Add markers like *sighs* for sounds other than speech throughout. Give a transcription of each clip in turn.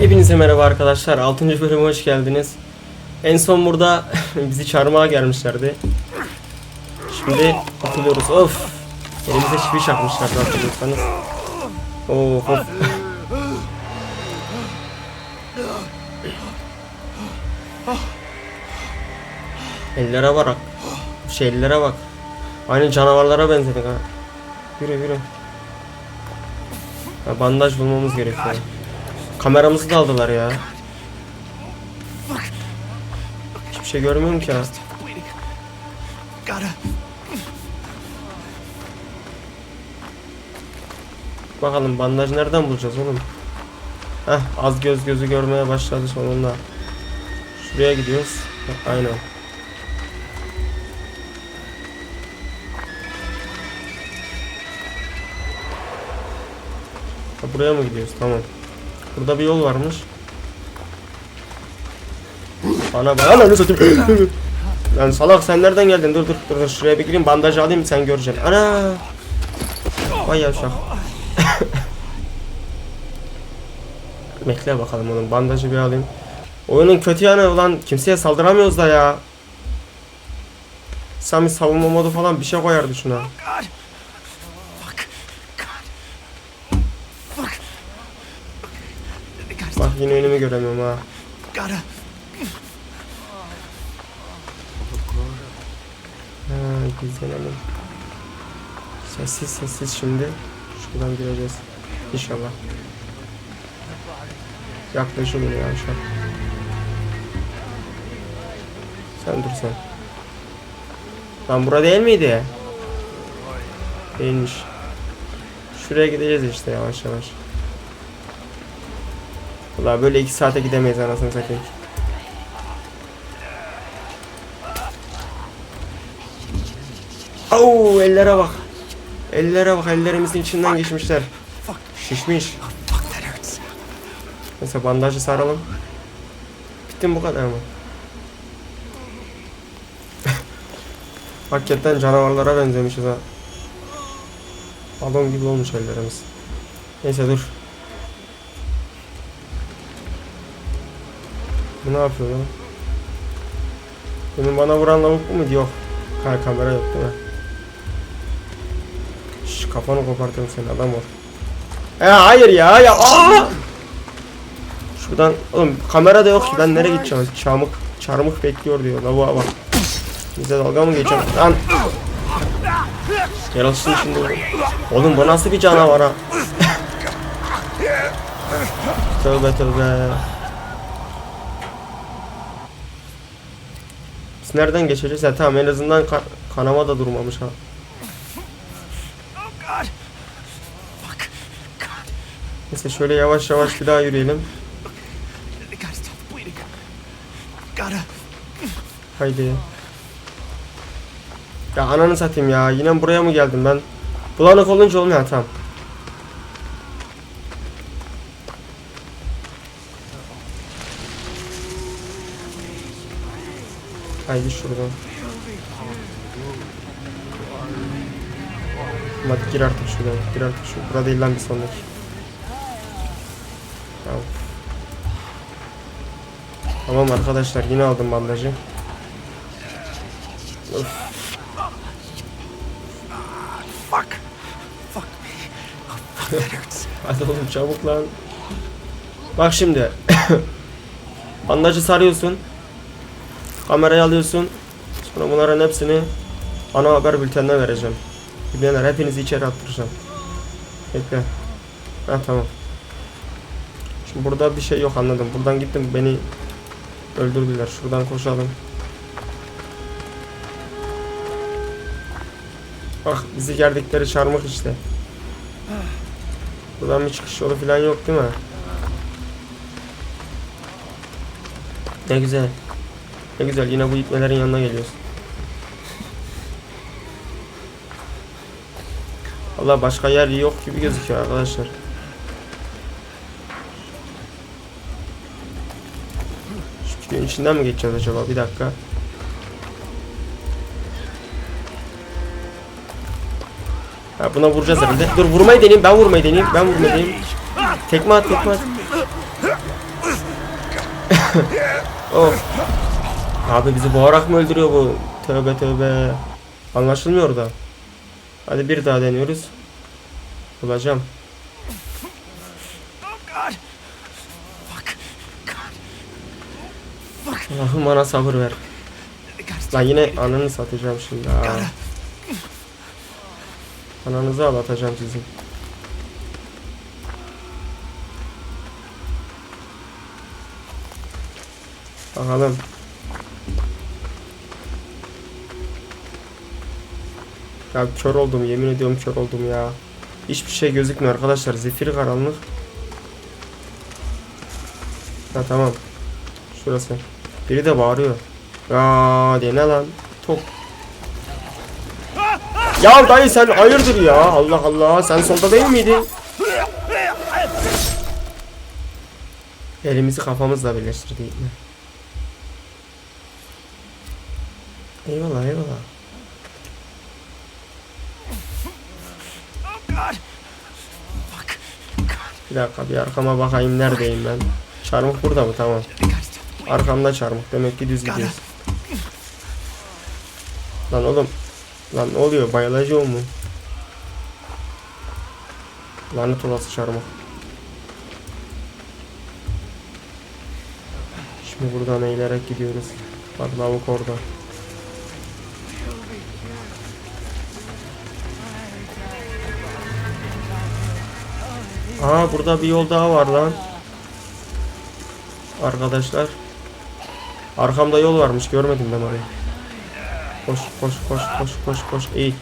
Hepinize merhaba arkadaşlar. 6. bölüme hoş geldiniz. En son burada *laughs* bizi çarmıha gelmişlerdi. Şimdi kurtuluyoruz. Of! Elimize çivi çakmışlardı hatırlıyorsanız. Of of. Ellere bak. Şey ellere bak. Aynı canavarlara benzedik ha. Yürü yürü. Ha, bandaj bulmamız gerekiyor. Kameramızı da aldılar ya. Hiçbir şey görmüyorum ki. Gotta. Bakalım bandaj nereden bulacağız oğlum? Heh az göz gözü görmeye başladı sonunda. Şuraya gidiyoruz. Aynen. Buraya mı gidiyoruz? Tamam. Burada bir yol varmış. Ana bana ananı satayım. *coughs* Lan salak sen nereden geldin? Dur dur dur dur. şuraya bir gireyim bandaj alayım sen göreceksin. Ana! Vay yavşak. *coughs* Bekle bakalım oğlum bandajı bir alayım. Oyunun kötü yanı ulan kimseye saldıramıyoruz da ya. Sen bir savunma modu falan bir şey koyardı şuna. Yine önümü göremiyorum ha. Gotta. Ha gizlenelim. Sessiz sessiz şimdi. Şuradan gireceğiz. İnşallah. Yaklaşılıyor ya an. Sen dur sen. Lan bura değil miydi? Değilmiş. Şuraya gideceğiz işte yavaş yavaş. Ulan böyle iki saate gidemeyiz anasını satayım. Au ellere bak. Ellere bak ellerimizin içinden geçmişler. Şişmiş. Neyse bandajı saralım. Bitti mi bu kadar mı? *laughs* Hakikaten canavarlara benzemişiz ha. Adam gibi olmuş ellerimiz. Neyse dur. Bu ne yapıyor lan? Demin bana vuran lavuk muydu? Yok. Ka kamera yok değil mi? Şş, kafanı kopartırım seni adam ol. Ya hayır ya ya. Aa! Şuradan oğlum kamera da yok ki ben nereye gideceğim? Çamık çarmık bekliyor diyor. Lavuğa bak. Bize dalga mı geçiyor? Lan. Yaralsın şimdi. oğlum. Oğlum bu nasıl bir canavar ha? *laughs* tövbe tövbe. Biz nereden geçeceğiz? Ya tamam en azından ka- kanama da durmamış ha. Neyse şöyle yavaş yavaş bir daha yürüyelim. Haydi. Ya ananı satayım ya. Yine buraya mı geldim ben? Bulanık olunca olmuyor. Tamam. Haydi şuradan. Hadi gir artık şuradan. Gir artık şu. Burada değil lan bir sonraki. Tamam. Tamam arkadaşlar yine aldım bandajı. Fuck. Fuck me. Fuck, hurts. *laughs* Hadi oğlum çabuk lan. Bak şimdi. *coughs* Bandajı sarıyorsun. Kamerayı alıyorsun. Sonra bunların hepsini ana haber bültenine vereceğim. Gidenler hepinizi içeri attıracağım. Bekle. Ha tamam. Şimdi burada bir şey yok anladım. Buradan gittim beni öldürdüler. Şuradan koşalım. Bak bizi gerdikleri çarmık işte. Buradan bir çıkış yolu falan yok değil mi? Ne güzel. Ne güzel yine bu itmelerin yanına geliyoruz. Allah başka yer yok gibi gözüküyor arkadaşlar. Şu köyün içinden mi geçeceğiz acaba? Bir dakika. Ha buna vuracağız herhalde. Dur vurmayı deneyeyim. Ben vurmayı deneyeyim. Ben vurmayı deneyeyim. Tekme at tekme at. *laughs* of. Abi bizi boğarak mı öldürüyor bu? Tövbe tövbe. Anlaşılmıyor da. Hadi bir daha deniyoruz. Bulacağım. Allah'ım bana sabır ver. Lan yine ananı satacağım şimdi. Gotta. Ananızı ağlatacağım sizin. Bakalım. Ya kör oldum yemin ediyorum kör oldum ya. Hiçbir şey gözükmüyor arkadaşlar. Zifiri karanlık. Ha tamam. Şurası. Biri de bağırıyor. Ya dene lan. Tok. Ya dayı sen hayırdır ya? Allah Allah. Sen solda değil miydin? Elimizi kafamızla birleştirdik mi? Eyvallah eyvallah. Bir dakika bir arkama bakayım neredeyim ben. Çarmık burada mı? Tamam. Arkamda çarmık. Demek ki düz gidiyoruz. Lan oğlum. Lan ne oluyor? Bayılacağım mu? Lanet olası çarmık. Şimdi buradan eğilerek gidiyoruz. Bak lavuk orada. Aa burada bir yol daha var lan. Arkadaşlar. Arkamda yol varmış görmedim ben orayı. Koş koş koş koş koş koş iyi.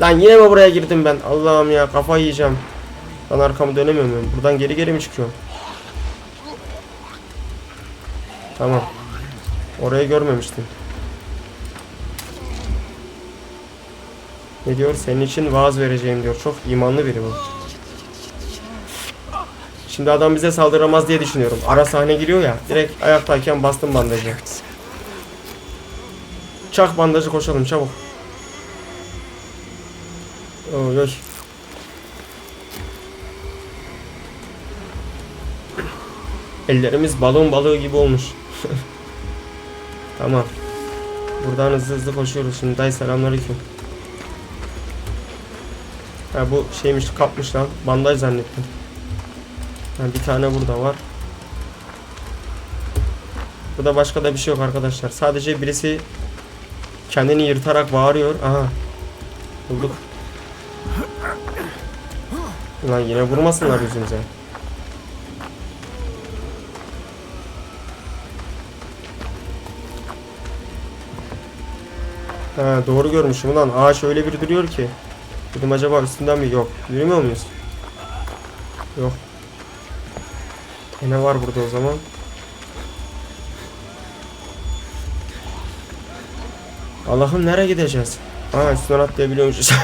Lan yine mi buraya girdim ben? Allah'ım ya kafayı yiyeceğim. Lan arkamı dönemiyor muyum? Buradan geri geri mi çıkıyorum? Tamam. Orayı görmemiştim. Ne diyor? Senin için vaaz vereceğim diyor. Çok imanlı biri bu. Şimdi adam bize saldıramaz diye düşünüyorum. Ara sahne giriyor ya. Direkt ayaktayken bastım bandajı. Çak bandajı koşalım çabuk. Oy oy. Ellerimiz balon balığı gibi olmuş. *laughs* tamam. Buradan hızlı hızlı koşuyoruz. Şimdi dayı selamünaleyküm. Ha bu şeymiş kapmış lan. Bandaj zannettim. Ha, bir tane burada var. Burada başka da bir şey yok arkadaşlar. Sadece birisi kendini yırtarak bağırıyor. Aha. Bulduk. Lan yine vurmasınlar yüzümüze. Ha, doğru görmüşüm ulan. Ağaç öyle bir duruyor ki. Dedim acaba üstünden mi? Yok. Yürümüyor muyuz? Yok. Ne var burada o zaman? Allah'ım nereye gideceğiz? Aa üstünden atlayabiliyormuşuz. *laughs*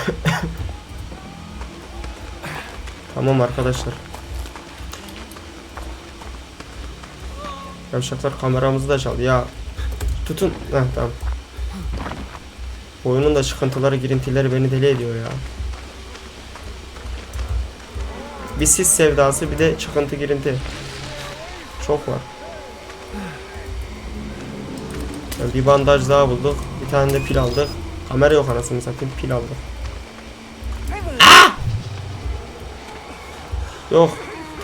tamam arkadaşlar. Yavşaklar kameramızı da çaldı ya. Tutun. Heh, tamam. Oyunun da çıkıntıları, girintileri beni deli ediyor ya. Bir sis sevdası bir de çıkıntı girinti. Çok var. Bir bandaj daha bulduk. Bir tane de pil aldık. Kamera yok anasını satayım pil aldık. Yok.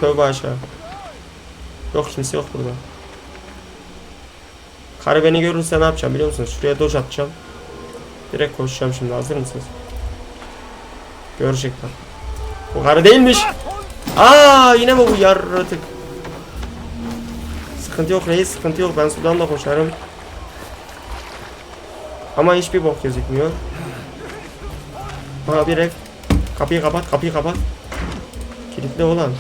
Tövbe aşağı. Yok kimse yok burada. Karı beni görürse ne yapacağım biliyor musunuz? Şuraya doj atacağım. Direkt koşacağım şimdi hazır mısınız? Görecekler. Bu karı değilmiş. Aa yine mi bu yaratık? Sıkıntı yok reis sıkıntı yok ben sudan da koşarım. Ama hiçbir bok gözükmüyor. Aha direkt kapıyı kapat kapıyı kapat. Kilitli olan.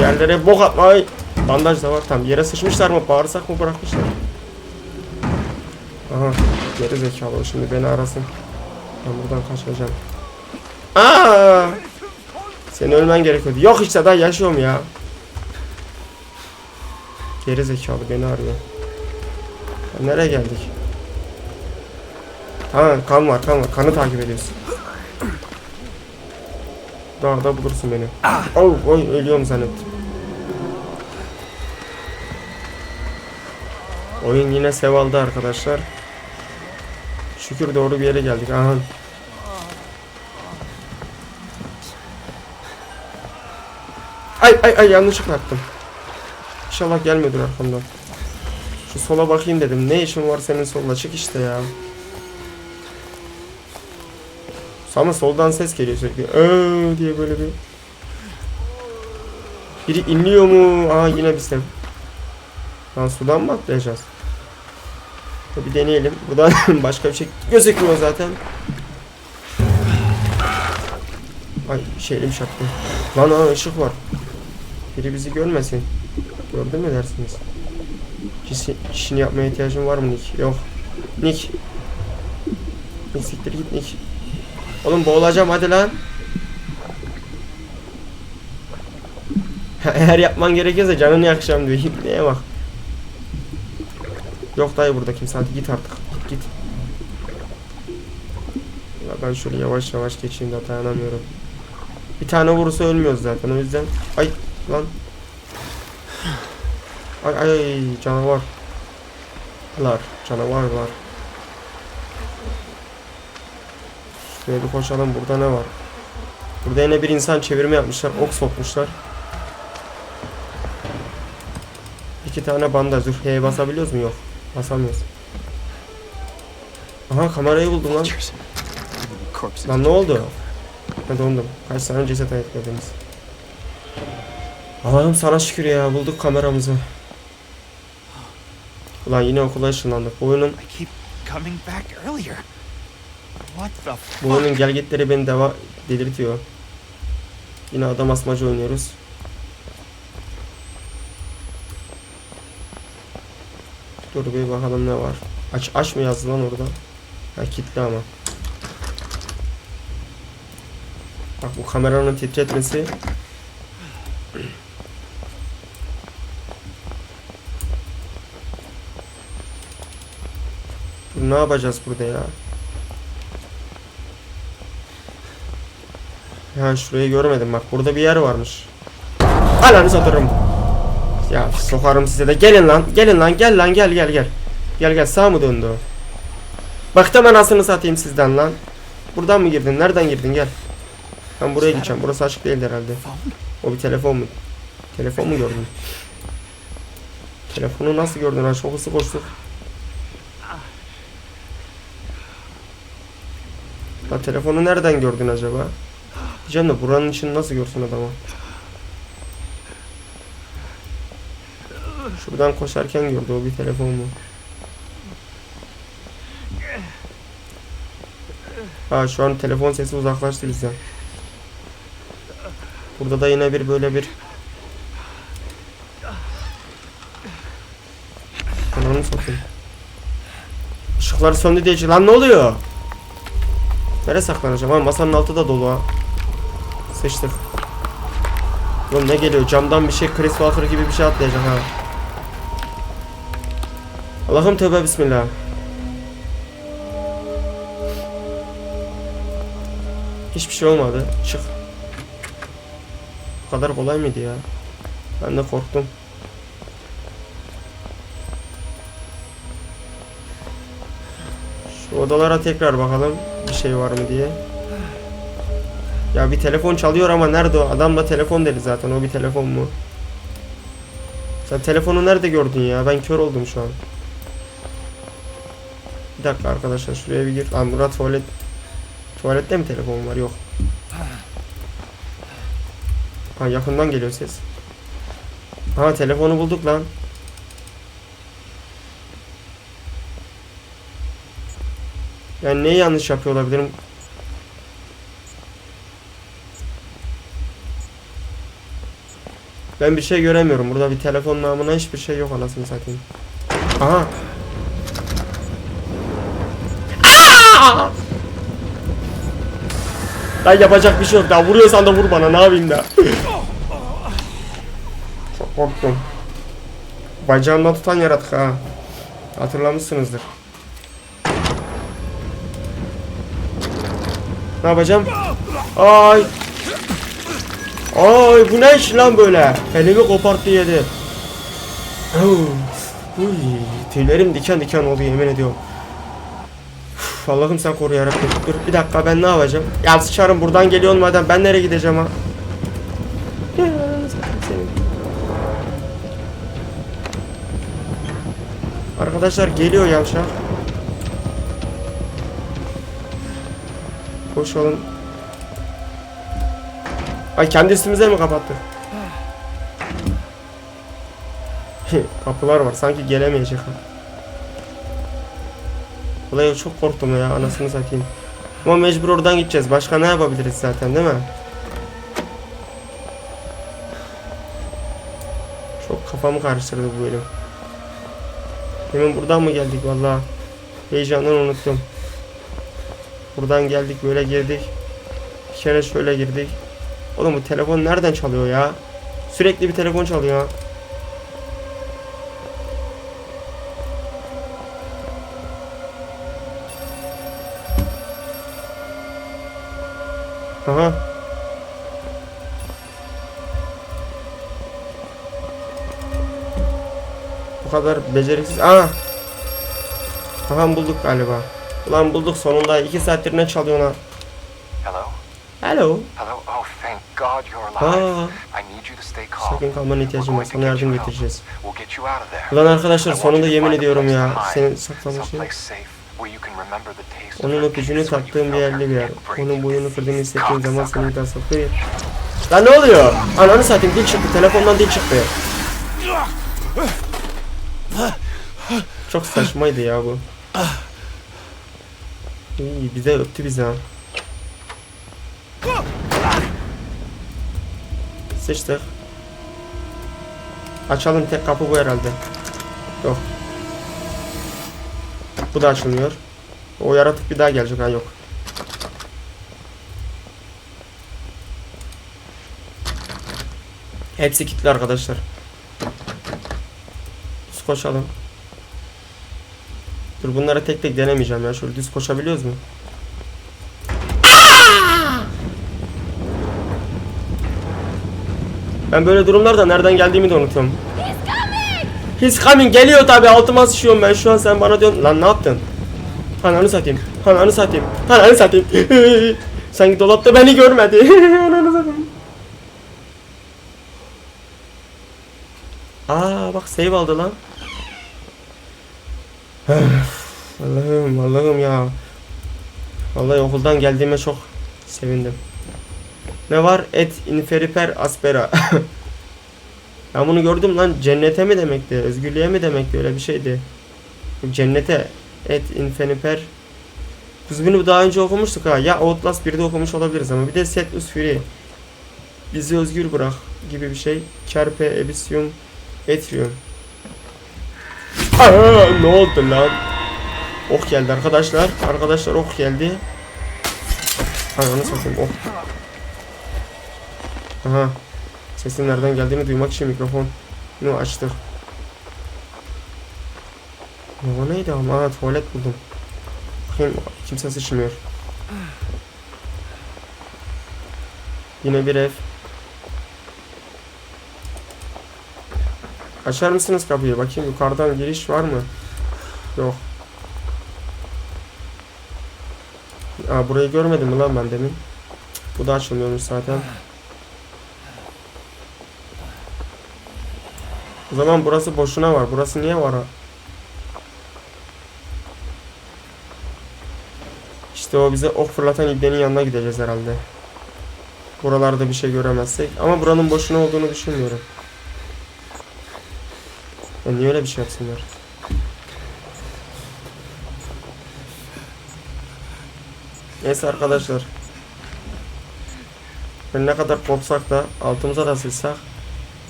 Yerlere bok atmayı. Bandaj da var tam yere sıçmışlar mı bağırsak mı bırakmışlar. Aha geri zekalı şimdi beni arasın. Ben buradan kaçacağım. Aa! Senin ölmen gerekiyordu. Yok işte daha yaşıyorum ya. Geri zekalı beni arıyor. Ya nereye geldik? Tamam kan var kan var. Kanı takip ediyorsun. Dağda bulursun beni. Oh, oy ölüyorum zannettim. Oyun yine sev aldı arkadaşlar. Şükür doğru bir yere geldik. Aha. Ay ay ay yanlışlıkla attım. İnşallah gelmiyordur arkamdan. Şu sola bakayım dedim. Ne işin var senin solda? Çık işte ya. Ama soldan ses geliyor sürekli. Öö diye böyle bir. Biri inliyor mu? Aa yine sev. Lan sudan mı atlayacağız? Bir deneyelim. Buradan *laughs* başka bir şey gözükmüyor zaten. Ay şeyim çarptı. Lan aa ışık var. Biri bizi görmesin. Gördü mü dersiniz? Kişi, kişini yapmaya ihtiyacın var mı Nick? Yok. Nick. Nick siktir git Nick. Oğlum boğulacağım hadi lan. *laughs* Eğer yapman gerekiyorsa canını yakacağım diyor. *laughs* Neye bak. Yok dayı burada kimse hadi git artık. Git git. Ya ben şöyle yavaş yavaş geçeyim de dayanamıyorum. Bir tane vurursa ölmüyoruz zaten o yüzden. Ay lan. Ay ay canavar. Lar canavar var. Şuraya bir koşalım burada ne var? Burada yine bir insan çevirme yapmışlar. Ok sokmuşlar. İki tane bandaj. Dur H'ye basabiliyoruz mu? Yok. Basamıyoruz. Aha kamerayı buldum lan. Lan ne oldu? Ben dondum. Kaç tane ceset ayıkladınız? Allah'ım sana şükür ya bulduk kameramızı. Ulan yine okula ışınlandık. Bu oyunun, bu oyunun gelgitleri beni deva delirtiyor. Yine adam asmacı oynuyoruz. Dur bir bakalım ne var. Aç aç mı yazdı lan orada? Ha kilitli ama. Bak bu kameranın titretmesi. Ne yapacağız burada ya? Ya şurayı görmedim bak burada bir yer varmış. Ananı satırım. Ya sokarım size de gelin lan gelin lan gel lan gel gel gel. Gel gel sağ mı döndü o? Baktım anasını satayım sizden lan. Buradan mı girdin? Nereden girdin? Gel. Ben buraya gideceğim. Burası açık değildi herhalde. O bir telefon mu? Telefon mu gördün? Telefonu nasıl gördün? Ha çok hızlı koştuk. La telefonu nereden gördün acaba? Diyeceğim de buranın içini nasıl görsün adamı? Şuradan koşarken gördü o bir telefon mu? Ha şu an telefon sesi uzaklaştı bizden. Burada da yine bir böyle bir Ananı satayım. Işıklar söndü diye lan ne oluyor? Nereye saklanacağım? Ha masanın altı da dolu ha. Sıçtık. Oğlum ne geliyor? Camdan bir şey Chris Walker gibi bir şey atlayacak ha. Allah'ım tövbe bismillah. Hiçbir şey olmadı. Çık. Bu kadar kolay mıydı ya? Ben de korktum. Şu odalara tekrar bakalım bir şey var mı diye. Ya bir telefon çalıyor ama nerede o? Adam da telefon dedi zaten. O bir telefon mu? Sen telefonu nerede gördün ya? Ben kör oldum şu an. Bir dakika arkadaşlar şuraya bir gir. Lan Murat tuvalet. Tuvalette mi telefon var? Yok. Ha yakından geliyor ses. Ha telefonu bulduk lan. Yani neyi yanlış yapıyor olabilirim? Ben bir şey göremiyorum. Burada bir telefon namına hiçbir şey yok anasını satayım. Aha. Aa! Lan yapacak bir şey yok. Daha vuruyorsan da vur bana. Ne yapayım da? Çok korktum. Bacağımdan tutan yaratık ha. Hatırlamışsınızdır. Ne yapacağım? Ay. Ay bu ne iş lan böyle? Elimi koparttı yedi. Uy, tüylerim diken diken oldu yemin ediyorum. Allah'ım sen koru yarabbim. Dur bir dakika ben ne yapacağım? Ya sıçarım buradan geliyor olmadan ben nereye gideceğim ha? Arkadaşlar geliyor yavşak. Koşalım. Ay kendi üstümüze mi kapattık? Kapılar var sanki gelemeyecek. Olaya çok korktum ya anasını satayım. Ama mecbur oradan gideceğiz. Başka ne yapabiliriz zaten değil mi? Çok kafamı karıştırdı bu bölüm. Demin buradan mı geldik vallahi? Heyecandan unuttum. Buradan geldik böyle girdik. Kere şöyle girdik. Oğlum bu telefon nereden çalıyor ya? Sürekli bir telefon çalıyor. Aha. Bu kadar beceriksiz. Aa. Aha bulduk galiba. Ulan bulduk sonunda. iki saattir ne çalıyor lan? Hello? Hello. Hello? Oh, thank God you're alive. I need you to stay calm. Sakın kalmana ihtiyacım var. Sana yardım getireceğiz. Ulan arkadaşlar sonunda yemin ediyorum ya. taste of Onun öpücüğünü taktığım bir yerli bir yer. Onun boyunu kırdığını hissettiğin zaman seni bir daha saklayıp. Lan ne oluyor? Ananı satayım dil çıktı. Telefondan dil çıktı. Çok saçmaydı ya bu. İyi bize öptü bizi ha. Sıçtık. Açalım tek kapı bu herhalde. Yok. Bu da açılmıyor. O yaratık bir daha gelecek ha yok. Hepsi kilitli arkadaşlar. Düz koşalım. Dur bunları tek tek denemeyeceğim ya. Şöyle düz koşabiliyoruz mu? Ben böyle durumlarda nereden geldiğimi de unutuyorum. He's coming geliyor tabi altıma sıçıyorum ben şu an sen bana diyorsun lan ne yaptın? Ananı satayım. Ananı satayım. Ananı satayım. *laughs* Sanki dolapta beni görmedi. *laughs* Ananı satayım. Aa bak save aldı lan. *sighs* Allah'ım Allah'ım ya. Vallahi okuldan geldiğime çok sevindim. Ne var? Et inferiper aspera. *laughs* ben bunu gördüm lan. Cennete mi demekti? Özgürlüğe mi demekti? Öyle bir şeydi. Cennete. Et inferiper. Biz bunu daha önce okumuştuk ha. Ya Outlast 1'de okumuş olabiliriz ama bir de Setlus Fury. Bizi özgür bırak gibi bir şey. Carpe Abyssum Etrium. Aa, ne oldu lan? Ok geldi arkadaşlar. Arkadaşlar ok geldi. Ananı satayım ok. Aha. Sesin nereden geldiğini duymak için mikrofonu açtık. O neydi ama? Aa, tuvalet buldum. Bakayım kimse sıçmıyor. Yine bir ev. Açar mısınız kapıyı? Bakayım yukarıdan giriş var mı? Yok. Aa burayı görmedim mi lan ben demin? Bu da açılmıyormuş zaten. O zaman burası boşuna var. Burası niye var? İşte o bize ok fırlatan ibnenin yanına gideceğiz herhalde. Buralarda bir şey göremezsek. Ama buranın boşuna olduğunu düşünmüyorum. Ya niye öyle bir şey yapsınlar? Neyse arkadaşlar. Ben ne kadar korksak da altımıza da sıçsak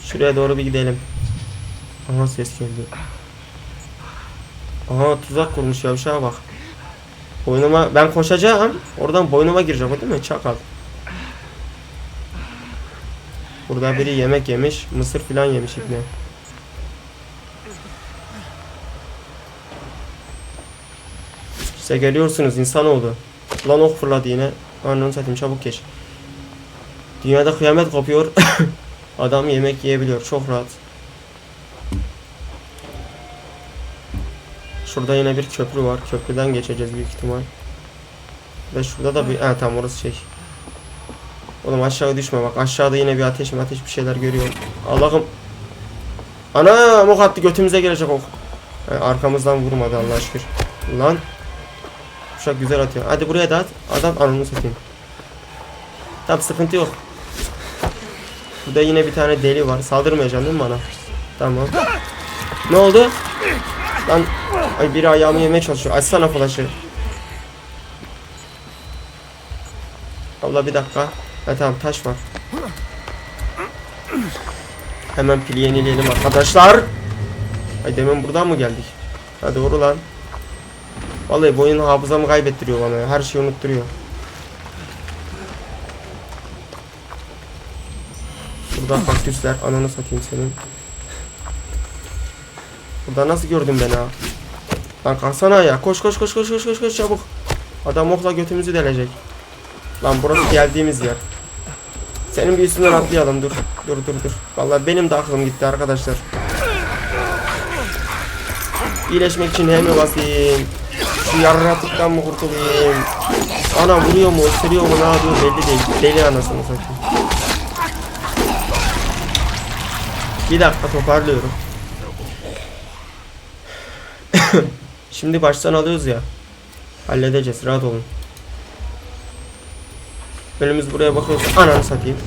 şuraya doğru bir gidelim. Aha ses geldi. Aha tuzak kurmuş yavşağa bak. Boynuma ben koşacağım. Oradan boynuma girecek o değil mi? Çakal. Burada biri yemek yemiş. Mısır filan yemiş ibne. İşte geliyorsunuz insanoğlu. Lan ok fırladı yine. Ananı satayım çabuk geç. Dünyada kıyamet kopuyor. *laughs* Adam yemek yiyebiliyor. Çok rahat. Şurada yine bir köprü var. Köprüden geçeceğiz büyük ihtimal. Ve şurada da bir... Ha tamam orası şey. Oğlum aşağı düşme bak. Aşağıda yine bir ateş mi ateş bir şeyler görüyorum. Allah'ım. Ana ok attı götümüze gelecek ok. Ha, arkamızdan vurmadı Allah'a şükür. Lan. Uşak güzel atıyor. Hadi buraya da at. Adam anını satayım. Tamam sıkıntı yok. Burada yine bir tane deli var. Saldırmayacaksın değil mi bana? Tamam. Ne oldu? Lan ay biri ayağımı yemeye çalışıyor. Açsana flaşı. Allah bir dakika. Ha tamam taş var. Hemen pili yenileyelim arkadaşlar. Ay demin buradan mı geldik? Ha doğru lan. Vallahi bu oyun hafızamı kaybettiriyor bana. Her şeyi unutturuyor. Burada kaktüsler. Ananı satayım senin. Burada nasıl gördün beni ha? Lan kalksana ya. Koş koş koş koş koş koş koş çabuk. Adam okla götümüzü delecek. Lan burası geldiğimiz yer. Senin bir üstünden atlayalım dur. Dur dur dur. Vallahi benim de aklım gitti arkadaşlar. İyileşmek için hem mi basayım? Şu yaratıktan mı kurtulayım? Ana vuruyor mu, ısırıyor mu, ne yapıyor belli değil. Deli anasını satayım. Bir dakika toparlıyorum. *coughs* Şimdi baştan alıyoruz ya. Halledeceğiz, rahat olun. Önümüz buraya bakıyoruz. Ananı satayım.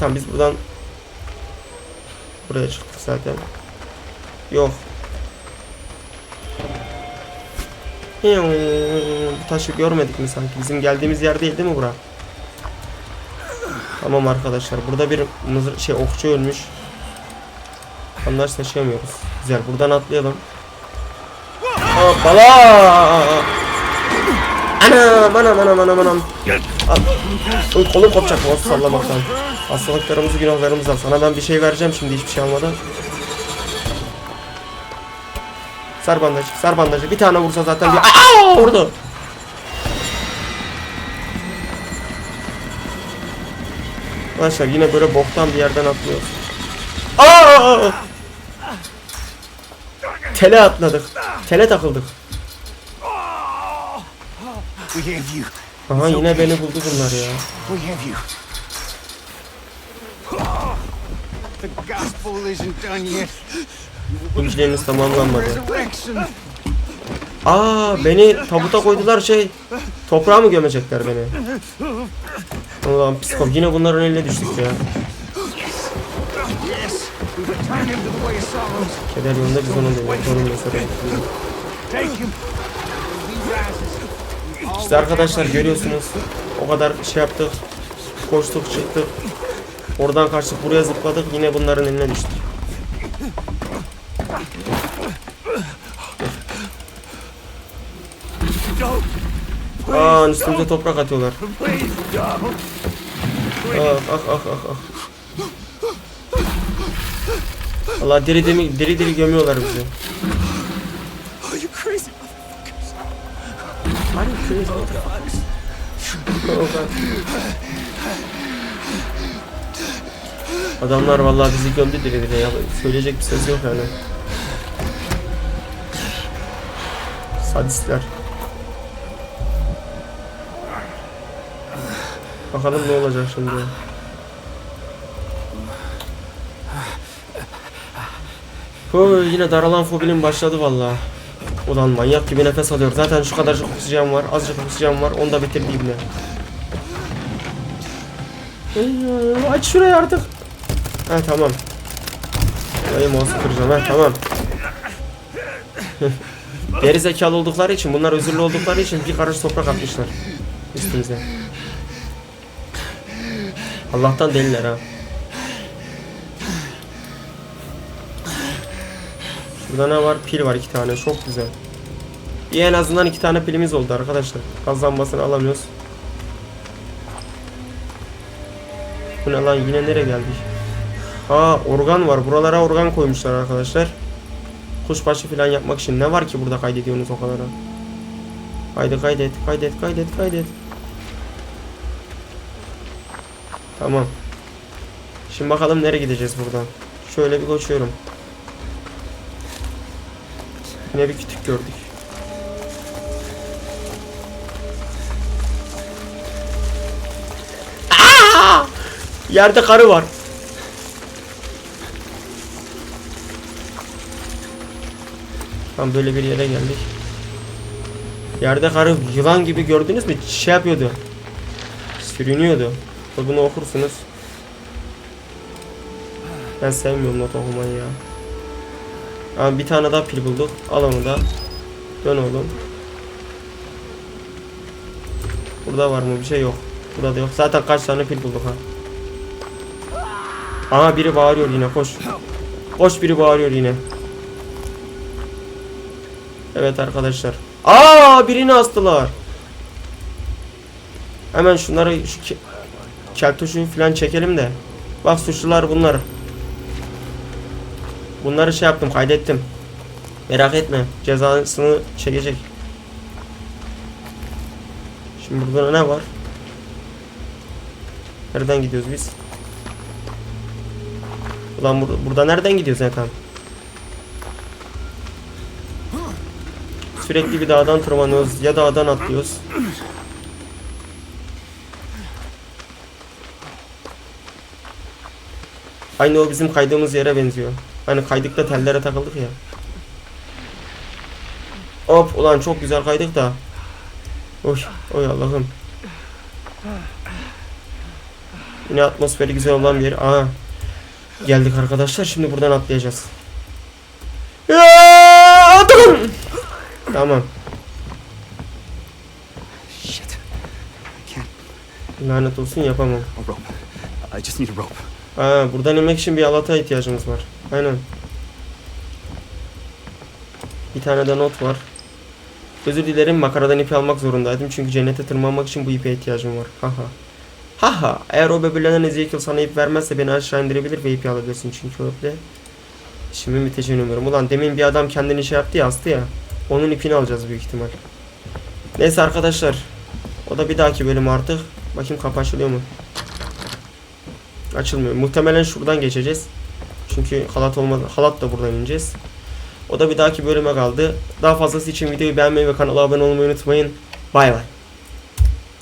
Tamam biz buradan buraya çıktık zaten. Yok. Bu taşı görmedik mi sanki? Bizim geldiğimiz yer değil değil mi bura? Tamam arkadaşlar. Burada bir mızır şey okçu ölmüş. Onlar seçemiyoruz. Güzel. Buradan atlayalım. Hoppala! Anam anam anam anam anam. Oy, kolum kopacak o sallamaktan. Hastalıklarımızı günahlarımızı al. Sana ben bir şey vereceğim şimdi hiçbir şey almadan. Sar bandajı, sar bandajı. Bir tane vursa zaten bir... Aa, vurdu. Arkadaşlar yine böyle boktan bir yerden atlıyoruz. Aa! Tele atladık. Tele takıldık. Aha yine beni buldu bunlar ya. The gospel isn't done yet. İnciliniz tamamlanmadı. Aa beni tabuta koydular şey. Toprağa mı gömecekler beni? Ulan psikop yine bunların eline düştük ya. Keder yolunda biz onun dönüyoruz. Onun. İşte arkadaşlar görüyorsunuz. O kadar şey yaptık. Koştuk çıktık. Oradan kaçtık buraya zıpladık. Yine bunların eline düştük. Aa üstümüze toprak atıyorlar. Ah ah ah ah ah. Allah diri diri, diri diri gömüyorlar bizi. Adamlar vallahi bizi gömdü diri diri ya. Söyleyecek bir söz yok yani. Sadistler. Bakalım ne olacak şimdi. Huy, yine daralan fobinin başladı vallahi. Ulan manyak gibi nefes alıyor. Zaten şu kadarcık oksijen var. Azıcık oksijen var. Onu da bitirdi ibne. Ay, Aç şurayı artık. Ha tamam. Burayı mouse kıracağım. Ha tamam. *laughs* Geri zekalı oldukları için, bunlar özürlü oldukları için bir karış toprak atmışlar üstümüze. Allah'tan deliler ha. Burada ne var? Pil var iki tane. Çok güzel. İyi en azından iki tane pilimiz oldu arkadaşlar. Gaz lambasını alamıyoruz. Bu ne lan? Yine nereye geldik? Aa organ var. Buralara organ koymuşlar arkadaşlar. Kuşbaşı falan yapmak için. Ne var ki burada kaydediyorsunuz o kadar? Haydi kaydet, kaydet, kaydet, kaydet. Tamam. Şimdi bakalım nereye gideceğiz buradan. Şöyle bir koşuyorum. Yine bir kütük gördük. Aa! Yerde karı var. Tam böyle bir yere geldik. Yerde karı yılan gibi gördünüz mü? Şey yapıyordu. Sürünüyordu. Bunu okursunuz. Ben sevmiyorum not okumayı ya. Abi bir tane daha pil bulduk. Al onu da. Dön oğlum. Burada var mı? Bir şey yok. Burada da yok. Zaten kaç tane pil bulduk ha. Aha biri bağırıyor yine koş. Koş biri bağırıyor yine. Evet arkadaşlar. Aa birini astılar. Hemen şunları şu ke- keltoşu falan çekelim de. Bak suçlular bunlar. Bunları şey yaptım kaydettim. Merak etme cezasını çekecek. Şimdi burada ne var? Nereden gidiyoruz biz? Ulan bur burada nereden gidiyoruz Ethan? Sürekli bir dağdan tırmanıyoruz ya dağdan atlıyoruz. Aynı o bizim kaydığımız yere benziyor. Hani kaydıkta tellere takıldık ya. Hop ulan çok güzel kaydık da. Oy, oy Allah'ım. Yine atmosferi güzel olan bir yer. Aha. Geldik arkadaşlar. Şimdi buradan atlayacağız. Ya, atladım. Tamam. Shit. I can't. Lanet olsun yapamam. A rope. I just need a rope. Ha, buradan inmek için bir alata ihtiyacımız var. Aynen. Bir tane de not var. Özür dilerim makaradan ipi almak zorundaydım çünkü cennete tırmanmak için bu ipe ihtiyacım var. Haha. Haha. Eğer o böbürlenen Ezekiel sana ip vermezse beni aşağı indirebilir ve ipi alabilirsin çünkü iple. Şimdi biteceğini umuyorum. Ulan demin bir adam kendini şey yaptı ya astı ya. Onun ipini alacağız büyük ihtimal. Neyse arkadaşlar. O da bir dahaki bölüm artık. Bakayım kapı açılıyor mu? Açılmıyor. Muhtemelen şuradan geçeceğiz. Çünkü halat olmadı. Halat da buradan ineceğiz. O da bir dahaki bölüme kaldı. Daha fazlası için videoyu beğenmeyi ve kanala abone olmayı unutmayın. Bay bay.